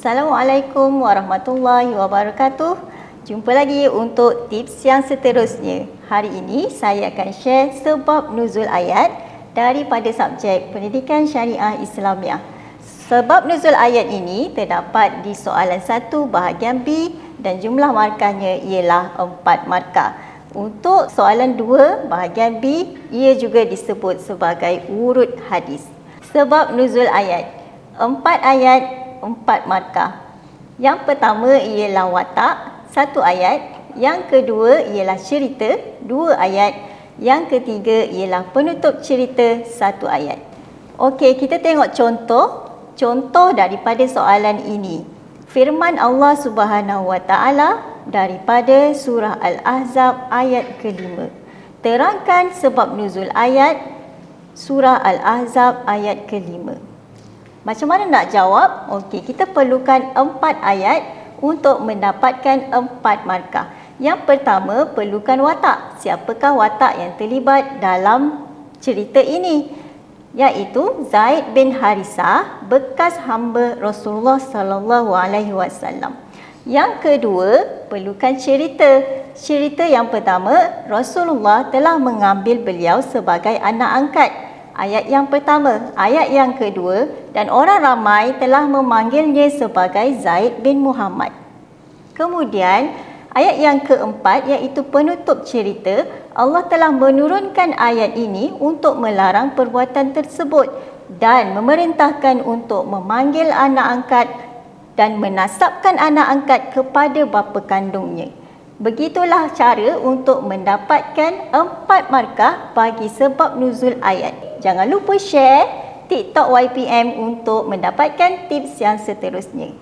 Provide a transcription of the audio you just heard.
Assalamualaikum warahmatullahi wabarakatuh. Jumpa lagi untuk tips yang seterusnya. Hari ini saya akan share sebab nuzul ayat daripada subjek Pendidikan Syariah Islamiah. Sebab nuzul ayat ini terdapat di soalan 1 bahagian B dan jumlah markahnya ialah 4 markah. Untuk soalan 2 bahagian B, ia juga disebut sebagai urut hadis. Sebab nuzul ayat. Empat ayat, empat markah. Yang pertama ialah watak, satu ayat. Yang kedua ialah cerita, dua ayat. Yang ketiga ialah penutup cerita, satu ayat. Okey, kita tengok contoh. Contoh daripada soalan ini. Firman Allah Subhanahu Wa Taala daripada surah Al-Ahzab ayat kelima. Terangkan sebab nuzul ayat surah Al-Ahzab ayat kelima. Macam mana nak jawab? Okey, kita perlukan empat ayat untuk mendapatkan empat markah. Yang pertama, perlukan watak. Siapakah watak yang terlibat dalam cerita ini? Iaitu Zaid bin Harisah, bekas hamba Rasulullah sallallahu alaihi wasallam. Yang kedua, perlukan cerita. Cerita yang pertama, Rasulullah telah mengambil beliau sebagai anak angkat Ayat yang pertama, ayat yang kedua dan orang ramai telah memanggilnya sebagai Zaid bin Muhammad. Kemudian ayat yang keempat iaitu penutup cerita, Allah telah menurunkan ayat ini untuk melarang perbuatan tersebut dan memerintahkan untuk memanggil anak angkat dan menasabkan anak angkat kepada bapa kandungnya. Begitulah cara untuk mendapatkan empat markah bagi sebab nuzul ayat. Jangan lupa share TikTok YPM untuk mendapatkan tips yang seterusnya.